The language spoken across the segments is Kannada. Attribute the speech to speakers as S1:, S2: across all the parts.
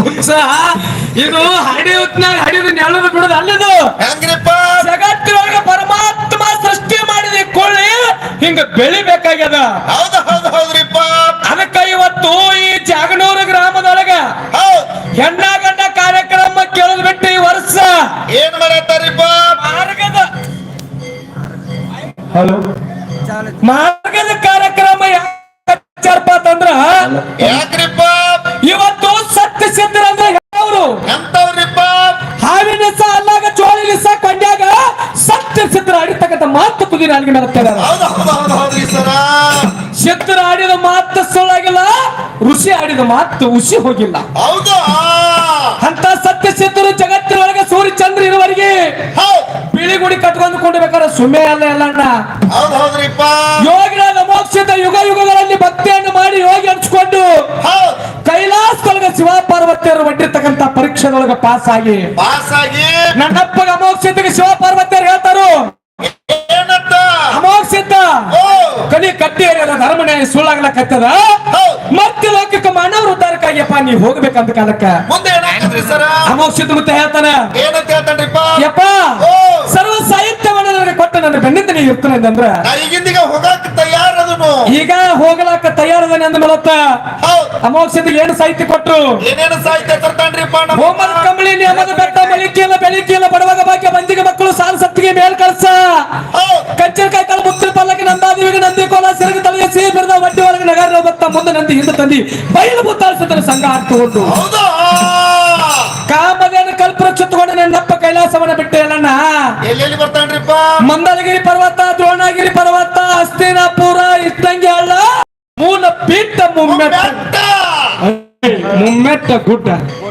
S1: ಉತ್ಸಾಹ ಇದು ಹಡಿ ಹೊತ್ನಾಗ ಹಡಿದು ನೆಲದ ಬಿಡೋದು ಅಲ್ಲದು.
S2: ಹೆಂಗ್ರಿಪ್ಪ?
S1: ಜಗತ್ತಿನೊಳಗೆ ಪರಮಾತ್ಮ ಸೃಷ್ಟಿ ಮಾಡಿದ ಕೊಳ್ಳಿ ಹಿಂಗ ಬೆಳಿಬೇಕಾಗ್ಯದ.
S2: ಹೌದು ಹೌದು ಹೌದ್ರಿಪ್ಪ.
S1: ಅದಕ್ಕ ಇವತ್ತು ಈ ಜಾಗನೂರು ಗ್ರಾಮದೊಳಗ
S2: ಹೌದ್.
S1: ಹೆಣ್ಣ ಗಂಡ ಕಾರ್ಯಕ್ರಮ ಕೇಳದ್ ಬಿಟ್ಟು ಈ ವರ್ಷ.
S2: ಏನ್ ಮಾಡತ್ತಾರಿಪ್ಪ
S1: ಮಾರ್ಗದ ಹಲೋ.
S2: ಹೌದು ಹೌದ್ರಿ
S1: ಆಡಿದ ಮಾತು ಸುಳ್ಳಾಗಿಲ್ಲ ಋಷಿ ಆಡಿದ ಮಾತು ಉಸಿ ಹೋಗಿಲ್ಲ.
S2: ಹೌದು.
S1: ಅಂತ ಸತ್ಯ ಸಿದ್ಧರು ಜಗತ್ತಿನೊಳಗೆ ಸೂರ್ಯ ಚಂದ್ರ ಇರುವವರೆಗೆ ಬಿಳಿಗುಡಿ ಕಟ್ಕೊಂಡು ಕೊಂಡಿರ್ಬೇಕಾದ್ರೆ ಸುಮ್ಮನೆ ಅಲ್ಲ ಎಲ್ಲಣ್ಣ
S2: ಹೌದ್ರಿಪ್ಪ
S1: ಯೋಗಿರಾದ ಮೋಕ್ಷದ ಯುಗ ಯುಗಗಳಲ್ಲಿ ಭಕ್ತಿಯನ್ನು ಮಾಡಿ ಯೋಗಿ ಹಂಚ್ಕೊಂಡು ಕೈಲಾಸದೊಳಗೆ ಶಿವ ಪಾರ್ವತಿಯರು ಒಡ್ಡಿರ್ತಕ್ಕಂಥ ಪರೀಕ್ಷೆದೊಳಗ ಪಾಸ್ ಆಗಿ
S2: ಪಾಸ್ ಆಗಿ
S1: ನನ್ನಪ್ಪಗ ಅಮೋಕ್ಷತೆಗೆ ಶಿವ ಪಾರ್ವತಿಯರು ಹೇಳ್ತಾರು. ಕಲಿ ಕಟ್ಟಿ ಏರಿಯದ ಧರ್ಮನ್ಯಾಯ ಸುಳ್ಳಾಗ್ಲಕತ್ತದ
S2: ಕತ್ತದ
S1: ಮತ್ತೆ ಲೋಕಕ್ಕೆ ಮಾನವ ಉದ್ದಾರಕ್ಕಾಗಿಯಪ್ಪ ನೀ ಹೋಗ್ಬೇಕಂತ ಕಾಲಕ್ಕ?
S2: ಮುಂದೆ ಏನಾಗದ್ರಿ ಸರ?
S1: ಅಮೋಕ್ಷಿತ ಮತ್ತೆ ಹೇಳ್ತಾನ.
S2: ಏನಂತ ಹೇಳ್ತಾನ್ರಿಪ್ಪ?
S1: ಯಪ್ಪ ಸರ್ವ ಸಾಹಿತ್ಯವನ್ನು ನನಗೆ ಕೊಟ್ಟ ನನ್ನ ಬೆನ್ನಿಂದ ನೀವು ಇರ್ತಾನೆ ಅಂದ್ರೆ.
S2: ಈಗಿಂದೀಗ ಹೋಗಾಕ
S1: ಈಗ ಹೋಗಲಾಕ ತಯಾರದಾನೆ ಅಂದ ಮೇಲತ್ತ ಅಮೋಕ್ಷದ ಏನು ಸಾಹಿತ್ಯ ಕೊಟ್ರು?
S2: ಏನೇನು ಸಾಹಿತ್ಯ ಕೊಡ್ತಾನ್ರಿ
S1: ಹೋಮದ ಕಂಬಳಿ ನೇಮದ ಬೆಟ್ಟ ಬೆಳಿಕೆಲ್ಲ ಬೆಳಿಕೆಲ್ಲ ಬಡವಾಗ ಭಾಗ್ಯ ಮಂದಿಗೆ ಮಕ್ಕಳು ಸಾಲ ಸತ್ತಿಗೆ ಮೇಲ್ ಕಳ್ಸ.
S2: ಕಚ್ಚರ್
S1: ಕಚ್ಚರಕಾಯಿ ತಲೆ ಮುತ್ತಿನ ಪಲ್ಲಕ್ಕೆ ನಂದಾದಿವಿಗೆ ನಂದಿ ಕೋಲ ಸಿರಗ ತಲೆಗೆ ಸಿಹಿ ಬಿಡದ ಒಡ್ಡಿ ಒಳಗೆ ನಗರ ಬತ್ತ ಮುಂದೆ ನಂದಿ ಹಿಂದೆ ತಂದಿ ಬಯಲು ಮುತ್ತಾಳಿಸುತ್ತಾನೆ ಸಂಘ ಹಾಕಿಕೊಂಡು
S2: ಹೌದಾ?
S1: ಕಾಮದೇನ ಕಲ್ಪನ ಚುತ್ತುಕೊಂಡು ನನ್ನಪ್ಪ ಕೈಲಾಸವನ್ನ ಬಿಟ್ಟೆ ಅಲ್ಲಣ್ಣ
S2: ಎಲ್ಲೆಲ್ಲಿ ಬರ್ತಾನ್ರಿಪ್ಪ?
S1: ಮಂದಲಗಿರಿ ಪರ್ವತ ದ್ರೋಣಗಿರಿ ಪರ್ವತ ಹಸ್ತಿನಾಪುರ ಮುಮ್ಮೆಟ್ಟ. ಗುಡ್ಡ.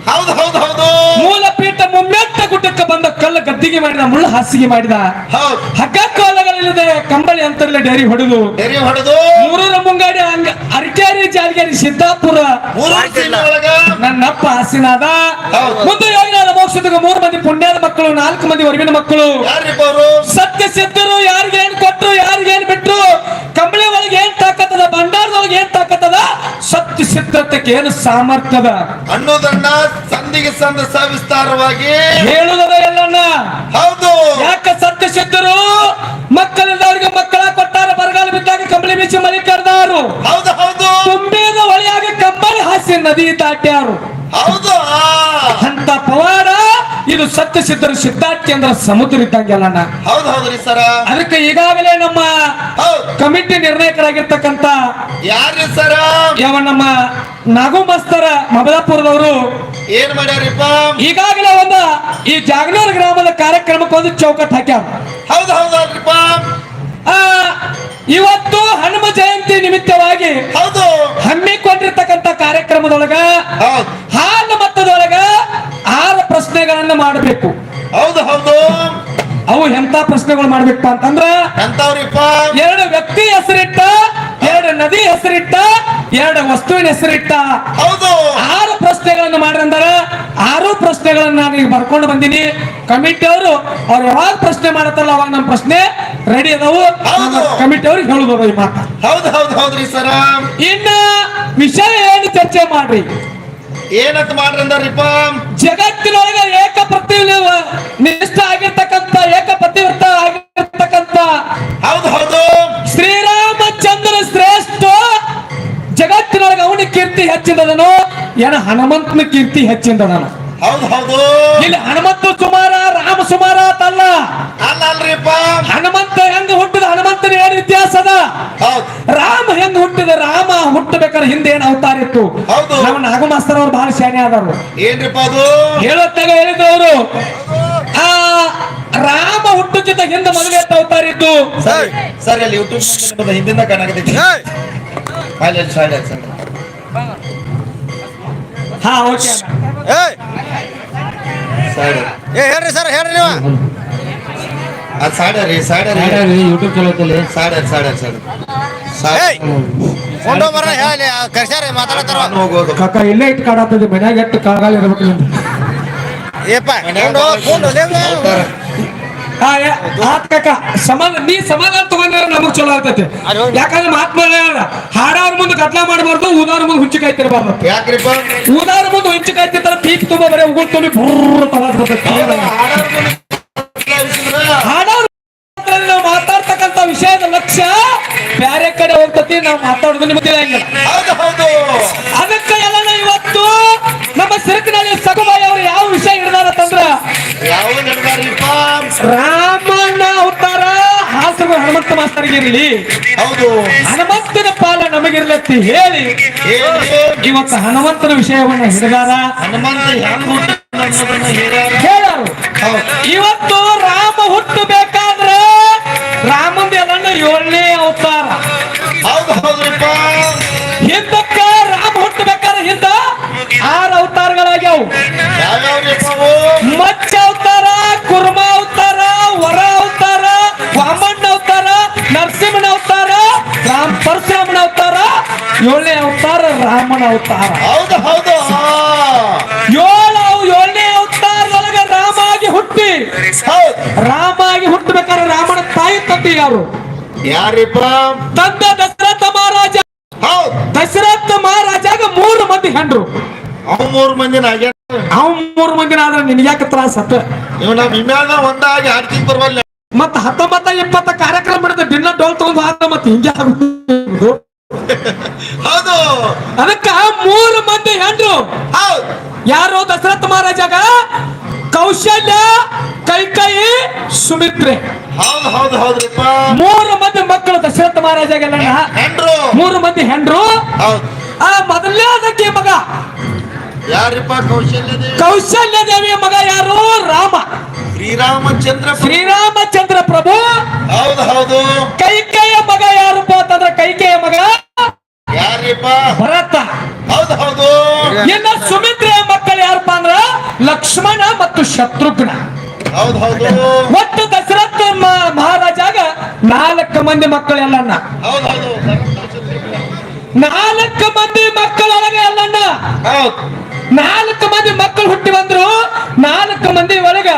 S2: ಹೌದು ಹೌದು ಹೌದು.
S1: ಮೂಲಪೀಠ ಮುಮ್ಮೆಟ್ಟ ಗುಡ್ಡಕ್ಕೆ ಬಂದ ಕಲ್ಲು ಗದ್ದಿಗೆ ಮಾಡಿದ ಮುಳ್ಳು ಹಾಸಿಗೆ ಮಾಡಿದ.
S2: ಹೌದ್.
S1: ಹಗ್ಗ ಕಾಲಗಳಿಲ್ಲದೆ ಕಂಬಳಿ ಅಂತರಲ್ಲ ಡೇರಿ ಹೊಡೆದು.
S2: ಡೇರಿ ಹೊಡೆದು.
S1: ಮೂರೂರ ಮುಂಗಾಡಿ ಹಂಗ ಅರಕೇರಿ ಜಾಲಗೇರಿ ಸಿದ್ದಾಪುರ. ನನ್ನಪ್ಪ ಹಾಸಿನಾದ.
S2: ಹೌದು.
S1: ಮುಂದೆ ಯೋಗಿನಾದ ಮೋಕ್ಷದಾಗ ಮೂರು ಮಂದಿ ಪುಣ್ಯದ ಮಕ್ಕಳು ನಾಲ್ಕು ಮಂದಿ ಹೊರಗಿನ ಮಕ್ಕಳು. ಸತ್ಯ ಸಿದ್ಧರು ಯಾರಿಗೇನ್ ಕೊಟ್ಟರು ಏನ್ ಬಿಟ್ರು ಕಂಬಳಿ ಒಳಗೆ ಏನ್ ತಾಕತ್ತದ ಭಂಡಾರದೊಳಗೆ ಏನ್ ತಾಕತ್ತದ ಸತ್ಯ ಸಿದ್ಧತೆಗೆ ಏನು ಸಾಮರ್ಥ್ಯದ?
S2: ಅನ್ನೋದನ್ನ ಸಂಧಿಗೆ ಸಂದ ಸವಿಸ್ತಾರವಾಗಿ.
S1: ಹೇಳುವುದದ ಎಲ್ಲನ್ನ
S2: ಹೌದು.
S1: ಯಾಕೆ ಸತ್ಯ ಸಿದ್ಧರು ಅವ್ರಿಗೆ ಮಕ್ಕಳ ಕೊಟ್ಟಾರ ಬರಗಾಲ ಬಿದ್ದಾಗ ಕಂಬಳಿ ಬೀಸಿ ಮಲಿ ಕರೆದಾರು
S2: ಹೌದು ಹೌದು.
S1: ತುಂಬಿದ ಹೊಳೆಯಾಗ ಕಂಬಳಿ ಹಾಸಿ ನದಿ ದಾಟ್ಯಾರು.
S2: ಹೌದು
S1: ಅಂತ ಪವಾಡ ಇದು ಸತ್ಯ ಸಿದ್ಧರು ಸಿದ್ಧಾರ್ಥ್ಯಂದ್ರ ಸಮುದ್ರ ಇದ್ದಂಗೆಲ್ಲಣ್ಣ
S2: ಹೌದು ಹೌದ್ರಿ ಸರ.
S1: ಅದಕ್ಕೆ ಈಗಾಗಲೇ ನಮ್ಮ ಕಮಿಟಿ ನಿರ್ಣಾಯಕರಾಗಿರ್ತಕ್ಕಂತ
S2: ಯಾರ್ರಿ ಸರ?
S1: ಯಾವ ನಮ್ಮ ನಾಗು ಮಸ್ತರ ಮಬಲಾಪುರದವರು
S2: ಏನ್ ಮಾಡ್ಯಾರಿಪ್ಪ?
S1: ಈಗಾಗಲೇ ಒಂದು ಈ ಜಾಗನೂರು ಗ್ರಾಮದ ಕಾರ್ಯಕ್ರಮಕ್ಕೆ ಒಂದು ಚೌಕಟ್ ಹಾಕ್ಯಾರ.
S2: ಹೌದು
S1: ಆ, ಇವತ್ತು ಹನುಮ ಜಯಂತಿ ನಿಮಿತ್ತವಾಗಿ
S2: ಹೌದು.
S1: ಹಮ್ಮಿಕೊಂಡಿರ್ತಕ್ಕಂಥ ಕಾರ್ಯಕ್ರಮದೊಳಗ
S2: ಹೌದ್.
S1: ಮಾಡಬೇಕು.
S2: ಹೌದು ಹೌದು.
S1: ಅವು ಎಂತ ಪ್ರಶ್ನೆಗಳು ಮಾಡ್ಬೇಕಪ್ಪ ಅಂತಂದ್ರ
S2: ಎಂತವ್ರಿಪ್ಪ?
S1: ಎರಡು ವ್ಯಕ್ತಿ ಹೆಸರಿಟ್ಟ ಎರಡು ನದಿ ಹೆಸರಿಟ್ಟ ಎರಡು ವಸ್ತುವಿನ ಹೆಸರಿಟ್ಟ.
S2: ಹೌದು.
S1: ಆರು ಪ್ರಶ್ನೆಗಳನ್ನು ಮಾಡ್ರಂದ್ರ ಆರು ಪ್ರಶ್ನೆಗಳನ್ನ ನಾನು ಈಗ ಬರ್ಕೊಂಡು ಬಂದಿನಿ. ಕಮಿಟಿ ಅವರು ಅವ್ರು ಯಾವಾಗ ಪ್ರಶ್ನೆ ಮಾಡತ್ತಲ್ಲ ಅವಾಗ ನಮ್ಮ ಪ್ರಶ್ನೆ ರೆಡಿ ಅದಾವು.
S2: ಹೌದು.
S1: ಕಮಿಟಿ ಅವ್ರಿಗೆ ಹೇಳುದು ಈ ಮಾತ.
S2: ಹೌದು ಹೌದು ಹೌದ್ರಿ ಸರ.
S1: ಇನ್ನ ವಿಷಯ ಏನು ಚರ್ಚೆ ಮಾಡ್ರಿ?
S2: ಏನಂತ ಮಾಡ್ರಂದಾರಿಪ್ಪ
S1: ಜಗತ್ತಿನೊಳಗೆ ಏಕ ಪ್ರತಿ ನಿಷ್ಠ ಆಗಿರ್ತಕ್ಕಂಥ ಏಕ ಪ್ರತಿವೃತ್ತ ಆಗಿರ್ತಕ್ಕಂಥ
S2: ಹೌದು ಹೌದು.
S1: ಶ್ರೀರಾಮಚಂದ್ರ ಶ್ರೇಷ್ಠ ಜಗತ್ತಿನೊಳಗೆ ಅವನ ಕೀರ್ತಿ ಹೆಚ್ಚಿಂದದನು ಏನ ಹನುಮಂತನ ಕೀರ್ತಿ ಹೆಚ್ಚಿಂದದನು
S2: ಹೌದು ಹೌದು.
S1: ಇಲ್ಲಿ ಹನುಮಂತ ಸುಮಾರ ರಾಮ ಸುಮಾರ ಅಂತ
S2: ಅಲ್ಲ ಅಲ್ರಿಪ್ಪ
S1: ಹನುಮಂತ ಹೆಂಗ ಹುಟ್ಟಿದ? ಹನುಮಂತನ ಏನ್ ಇತಿಹಾಸ ಅದ?
S2: ಹೌದ್.
S1: ರಾಮ ಹೆಂಗ ಹುಟ್ಟಿದ? ರಾಮ ಹುಟ್ಟಬೇಕಾದ್ರೆ ಹಿಂದೆ ಏನ್ ಅವತಾರ ಇತ್ತು?
S2: ಹೌದು.
S1: ನಮ್ಮ ನಾಗಮಾಸ್ತರ್ ಅವ್ರು ಬಹಳ ಶಾನೆ ಆದವರು.
S2: ಏನ್ರಿಪ್ಪ ಅದು?
S1: ಹೇಳತ್ತಾಗ ಹೇಳಿದ್ರು ಅವರು ಆ ರಾಮ ಹುಟ್ಟುಕಿಂತ ಹಿಂದೆ ಮೊದಲೇ ಅವತಾರಿತ್ತು ಅವತಾರ ಇತ್ತು.
S2: ಸರಿ ಸರಿ ಅಲ್ಲಿ ಯೂಟ್ಯೂಬ್ ಹಿಂದಿಂದ ಕಾಣಕತ್ತೈತಿ ಅಲ್ಲಿ ಅಲ್ಲಿ ಸೈಡ್ ಅಲ್ಲಿ
S1: ಹಾ ಓಕೆ
S3: ಏ ಹೇಳ್ರಿ ಸರ್ ಹೇಳ್ರಿ ನೀವು.
S2: ಅದು ಸೈಡ್ ರೀ ಸೈಡ್ ರೀ.
S1: ಯೂಟ್ಯೂಬ್ ಚಲೋತಲ್ಲಿ
S2: ಸೈಡ್ ಸರ್ ಸೈಡ್.
S3: ಬರ ಹೇಳಿ ಕರ್ಸ್ಯಾರ ಮಾತಾಡತ್ತಾರ
S2: ಹೋಗೋದು.
S1: ಕಾಕ ಇಲ್ಲೇ ಇಟ್ಟು ಕಾಡತ್ತದ ಮನ್ಯಾಗ ಎಷ್ಟು ಕಾಗಾಲ ಇರ್ಬೇಕು ನಿಮ್ದು?
S3: ಏಪ್ಪ
S1: ಫೋನ್ ಕಾಕ ಸಮಾಧಾನ ನೀ ಸಮಾಧಾನ ತಗೊಂಡ್ರೆ ನಮಗ್ ಚಲೋ ಆಗ್ತೈತೆ. ಯಾಕಂದ್ರೆ ಮಹಾತ್ಮ ಹಾಡಾರ ಮುಂದೆ ಕತ್ಲ ಮಾಡಬಾರ್ದು ಊದಾರ ಮುಂದೆ ಹುಂಚಿ ಕಾಯ್ತಿರಬಾರ್ದು.
S2: ಯಾಕ್ರಿಪ್ಪ
S1: ಊದಾರ ಮುಂದೆ ಹುಂಚಿ ಕಾಯ್ತಿರ್ತಾರ ತುಂಬ ಬರೀ ಉಗುಳ್ ತುಂಬಿ ಬುರ್ರ ಹಾಡೋರು ನಾವು ಮಾತಾಡ್ತಕ್ಕಂತ ವಿಷಯದ ಲಕ್ಷ್ಯ ಬ್ಯಾರೆ ಕಡೆ ಹೋಗ್ತತಿ ನಾವು ಮಾತಾಡೋದು ನಿಮ್ಗೆ
S2: ಹೌದು ಹೌದು.
S1: ಇರಲಿ
S2: ಹೌದು.
S1: ಹನುಮಂತನ ಪಾಲ ನಮಗಿರ್ಲತ್ತಿ ಹೇಳಿ. ಇವತ್ತು ಹನುಮಂತನ ವಿಷಯವನ್ನ ಹಿಡಿದಾರ.
S2: ಹನುಮಂತ ಹೌದು
S1: ಇವತ್ತು ರಾಮ ಹುಟ್ಟಬೇಕಾದ್ರೆ ರಾಮಂದ ಎಲ್ಲ ಏಳನೇ ಅವತಾರ.
S2: ಹೌದು, ಹೌದ್ರಿಪ್ಪ.
S1: ಏಳನೇ ಅವತಾರ ರಾಮನ ಅವತಾರ.
S2: ಹೌದು ಹೌದು.
S1: ಏಳು ಏಳನೇ ಅವತಾರದೊಳಗ ರಾಮ ಆಗಿ ಹುಟ್ಟಿ. ರಾಮ ಆಗಿ ಹುಟ್ಟಬೇಕಾದ್ರೆ ರಾಮನ ತಾಯಿ ತಂದೆ ಯಾರು?
S2: ಯಾರಿಪ್ಪ?
S1: ತಂದೆ ದಶರಥ ಮಹಾರಾಜ. ದಶರಥ ಮಹಾರಾಜಾಗ ಮೂರು ಮಂದಿ ಹೆಂಡ್ರು.
S2: ಅವ್ ಮೂರ್ ಮಂದಿನ ಆಗ್ಯಾರ
S1: ಅವ್ ಮೂರು ಮಂದಿನ ಆದ್ರೆ ತ್ರಾಸ ಹತ್ತ
S2: ಇವ್ ನಮ್ ಇಮ್ಯಾಗ ಒಂದಾಗಿ ಆಡ್ತಿದ್ ಬರ್ವಲ್ಲ
S1: ಮತ್ತೆ ಹತ್ತೊಂಬತ್ತ ಇಪ್ಪತ್ತ ಕಾರ್ಯಕ್ರಮ ಮಾಡಿದ್ರೆ ದಿನ ಡೋಲ್ ತಗೊಂಡು ಆದ್ರೆ ಮತ್ತೆ ಹಿಂಗೆ ಆಗುದು.
S2: ಹೌದು.
S1: ಅದಕ್ಕ ಮೂರು ಮಂದಿ ಹೆಂಡ್ರು. ಯಾರು? ದಶರಥ ಮಹಾರಾಜಾಗ ಕೌಶಲ್ಯ ಕೈಕೈ ಸುಮಿತ್ರೆ.
S2: ಹೌದು ಹೌದು ಹೌದ್ರಿಪ್ಪ
S1: ಮೂರು ಮಂದಿ ಮಕ್ಕಳು ದಶರಥ ಮಹಾರಾಜಾಗೆಲ್ಲ
S2: ಹೆಂಡ್ರು.
S1: ಮೂರು ಮಂದಿ ಹೆಂಡ್ರು.
S2: ಹೌದು.
S1: ಆ ಮೊದಲನೇ ಅದಕ್ಕೆ ಮಗ.
S2: ಯಾರಿಪ್ಪ ಕೌಶಲ್ಯ
S1: ಕೌಶಲ್ಯ ದೇವಿಯ ಮಗ ಯಾರು? ರಾಮ.
S2: ಶ್ರೀರಾಮಚಂದ್ರ
S1: ಶ್ರೀರಾಮಚಂದ್ರ ಪ್ರಭು.
S2: ಹೌದು ಹೌದು.
S1: ಕೈಕೆಯ ಮಗ ಯಾರಪ್ಪ ಅಂತಂದ್ರ ಕೈಕೆಯ ಮಗ
S2: ಯಾರಿಪ್ಪ?
S1: ಭರತ.
S2: ಹೌದು ಹೌದು.
S1: ಇನ್ನ ಸುಮಿತ್ರೆಯ ಮಕ್ಕಳು ಯಾರಪ್ಪ ಅಂದ್ರ ಲಕ್ಷ್ಮಣ ಮತ್ತು ಶತ್ರುಘ್ನ.
S2: ಹೌದು ಹೌದು.
S1: ಒಟ್ಟು ದಶರಥ ಮಹಾರಾಜಾಗ ನಾಲ್ಕು ಮಂದಿ ಮಕ್ಕಳು ಎಲ್ಲಣ್ಣ
S2: ಹೌದು ಹೌದು.
S1: ನಾಲ್ಕು ಮಂದಿ ಮಕ್ಕಳೊಳಗೆ ಎಲ್ಲಣ್ಣ
S2: ಹೌದು.
S1: ನಾಲ್ಕು ಮಂದಿ ಮಕ್ಕಳು ಹುಟ್ಟಿ ಬಂದ್ರು. ನಾಲ್ಕು ಮಂದಿ ಒಳಗ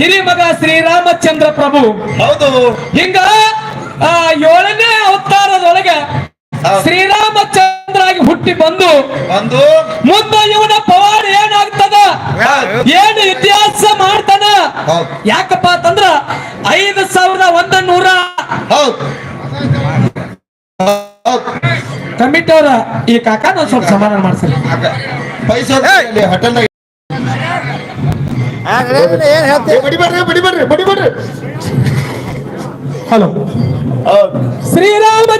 S1: ಹಿರಿ ಮಗ ಶ್ರೀರಾಮಚಂದ್ರ ಪ್ರಭು.
S2: ಹೌದು.
S1: ಹಿಂಗ ಏಳನೇ ಅವತಾರದೊಳಗೆ. ಶ್ರೀರಾಮಚಂದ್ರ ಆಗಿ ಹುಟ್ಟಿ ಬಂದು
S2: ಬಂದು.
S1: ಮುಂದೆ ಇವನ ಪವಾಡ ಏನಾಗ್ತದ? ಏನು ಇತಿಹಾಸ ಮಾಡ್ತಾನ? ಯಾಕಪ್ಪ ಅಂತಂದ್ರ ಐದು ಸಾವಿರದ ಒಂದ ನೂರ ಕಮಿಟಿ ಅವರ ಈ ಕಾಕ ಒಂದ್ ಸ್ವಲ್ಪ ಸಮಾಧಾನ ಮಾಡ್ತಾರೆ
S2: ಪೈಸಾ ಹೋಟೆಲ್
S1: ಹಲೋ ಶ್ರೀರಾಮ